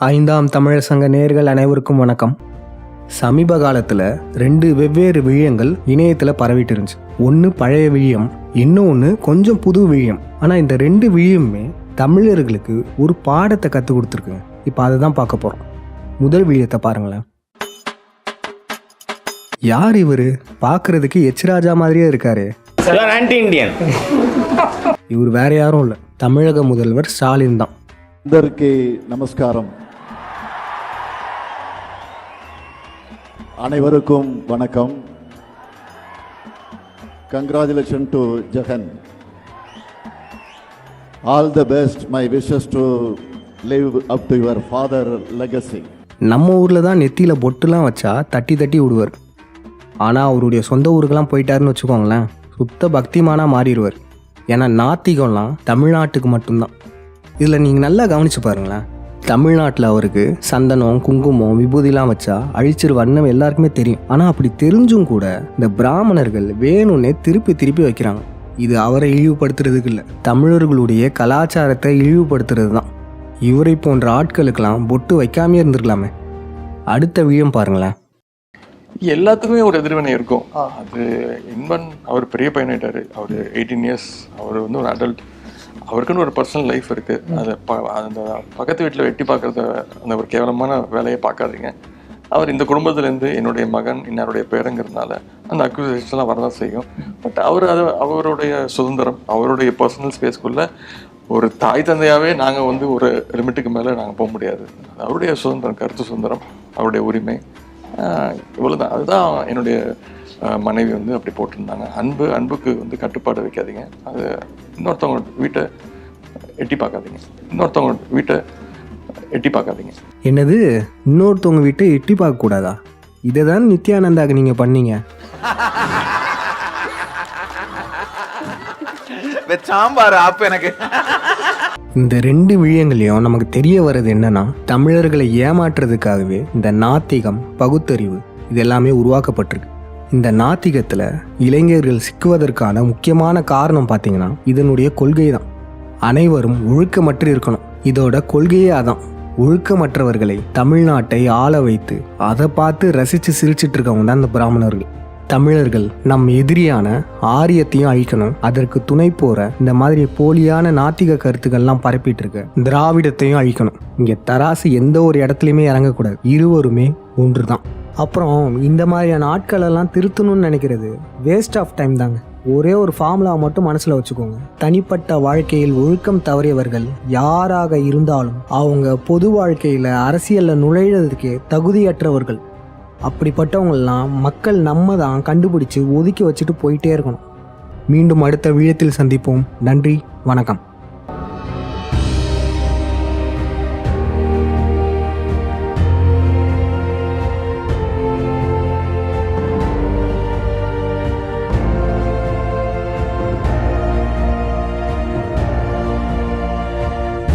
ஐந்தாம் தமிழர் சங்க நேர்கள் அனைவருக்கும் வணக்கம் சமீப காலத்தில் ரெண்டு வெவ்வேறு விழியங்கள் இணையத்தில் பரவிட்டு இருந்துச்சு ஒன்று பழைய விழியம் இன்னொன்று கொஞ்சம் புது விழியம் ஆனால் இந்த ரெண்டு விழியமுமே தமிழர்களுக்கு ஒரு பாடத்தை கற்றுக் கொடுத்துருக்குங்க இப்போ அதை தான் பார்க்க போகிறோம் முதல் விழியத்தை பாருங்களேன் யார் இவர் பார்க்கறதுக்கு எச் ராஜா மாதிரியே இருக்காரு You are anti-Indian. இவர் வேற யாரும் இல்லை தமிழக முதல்வர் ஸ்டாலின் தான் అందరికీ నమస్కారం அனைவருக்கும் வணக்கம். Congratulation to Jagan all the best my wishes to live up to your father legacy நம்ம ஊரில் தான் நெத்தியில் பொட்டுலாம் வச்சா தட்டி தட்டி விடுவார். ஆனால் அவருடைய சொந்த ஊருக்கெல்லாம் போயிட்டாருன்னு வச்சுக்கோங்களேன் சுத்த பக்திமானாக மாறிடுவார். ஏன்னா நாத்திகம்லாம் தமிழ்நாட்டுக்கு மட்டும்தான். இதில் நீங்கள் நல்லா கவனிச்சு பாருங்களேன். தமிழ்நாட்டில் அவருக்கு சந்தனம் குங்குமம் விபூதிலாம் வச்சா வண்ணம் எல்லாருக்குமே தெரியும். ஆனால் அப்படி தெரிஞ்சும் கூட இந்த பிராமணர்கள் வேணும்னே திருப்பி திருப்பி வைக்கிறாங்க. இது அவரை இழிவுபடுத்துறதுக்கு இல்லை. தமிழர்களுடைய கலாச்சாரத்தை இழிவுபடுத்துறது தான் இவரை போன்ற ஆட்களுக்கெல்லாம் பொட்டு வைக்காமே இருந்திருக்கலாமே. அடுத்த விழியம் பாருங்களேன். எல்லாத்துக்குமே ஒரு எதிர்வினை இருக்கும். அது இன்வன் அவர் பெரிய பையனாயிட்டாரு. அவர் எயிட்டீன் இயர்ஸ் அவர் வந்து ஒரு அடல்ட் அவருக்குன்னு ஒரு பர்சனல் லைஃப் இருக்கு. அதை ப- அந்த பக்கத்து வீட்டில் வெட்டி பார்க்கறத அந்த ஒரு கேவலமான வேலையை பார்க்காதீங்க. அவர் இந்த குடும்பத்திலேருந்து என்னுடைய மகன் இன்னாருடைய பேருங்கிறதுனால அந்த அக்யூசேஷன்லாம் வரதான் செய்யும். பட் அவர் அது அவருடைய சுதந்திரம் அவருடைய பர்சனல் ஸ்பேஸ்க்குள்ள ஒரு தாய் தந்தையாவே நாங்கள் வந்து ஒரு லிமிட்டுக்கு மேலே நாங்கள் போக முடியாது. அவருடைய சுதந்திரம் கருத்து சுதந்திரம் அவருடைய உரிமை ஆஹ் இவ்வளவுதான். அதுதான் என்னுடைய மனைவி வந்து அப்படி போட்டிருந்தாங்க. அன்பு அன்புக்கு வந்து கட்டுப்பாடு வைக்காதீங்க. அது இன்னொருத்தவங்க வீட்டை எட்டி பார்க்காதீங்க. இன்னொருத்தவங்க வீட்டை எட்டி பார்க்காதீங்க. என்னது? இன்னொருத்தவங்க வீட்டை எட்டி பார்க்கக்கூடாதா இதை தான் நித்யானந்தாக்கு நீங்கள் பண்ணீங்க. சாம்பார் ஆப்பு எனக்கு. இந்த ரெண்டு விழியங்களையும் நமக்கு தெரிய வர்றது என்னன்னா தமிழர்களை ஏமாற்றுறதுக்காகவே இந்த நாத்திகம் பகுத்தறிவு இது எல்லாமே உருவாக்கப்பட்டிருக்கு. இந்த நாத்திகத்தில் இளைஞர்கள் சிக்குவதற்கான முக்கியமான காரணம் பார்த்தீங்கன்னா இதனுடைய கொள்கை தான் அனைவரும் ஒழுக்கமற்று இருக்கணும். இதோட கொள்கையே அதான். ஒழுக்கமற்றவர்களை தமிழ்நாட்டை ஆள வைத்து அதை பார்த்து ரசித்து சிரிச்சிட்டு இருக்கவங்க தான் இந்த பிராமணர்கள். தமிழர்கள் நம் எதிரியான ஆரியத்தையும் அழிக்கணும். அதற்கு துணை போற இந்த மாதிரி போலியான நாத்திக கருத்துக்கள்லாம் பரப்பிட்டு இருக்கு திராவிடத்தையும் அழிக்கணும். இங்க தராசு எந்த ஒரு இடத்துலையுமே இறங்கக்கூடாது. இருவருமே ஒன்று தான் அப்புறம் இந்த மாதிரியான ஆட்களெல்லாம் திருத்தணும்னு நினைக்கிறது வேஸ்ட் ஆஃப் டைம் தாங்க. ஒரே ஒரு ஃபார்முலா மட்டும் மனசில் வச்சுக்கோங்க. தனிப்பட்ட வாழ்க்கையில் ஒழுக்கம் தவறியவர்கள் யாராக இருந்தாலும் அவங்க பொது வாழ்க்கையில் அரசியலில் நுழையிறதுக்கே தகுதியற்றவர்கள். அப்படிப்பட்டவங்களெலாம் மக்கள் நம்ம தான் கண்டுபிடிச்சு ஒதுக்கி வச்சுட்டு போயிட்டே இருக்கணும். மீண்டும் அடுத்த வீழத்தில் சந்திப்போம். நன்றி வணக்கம்.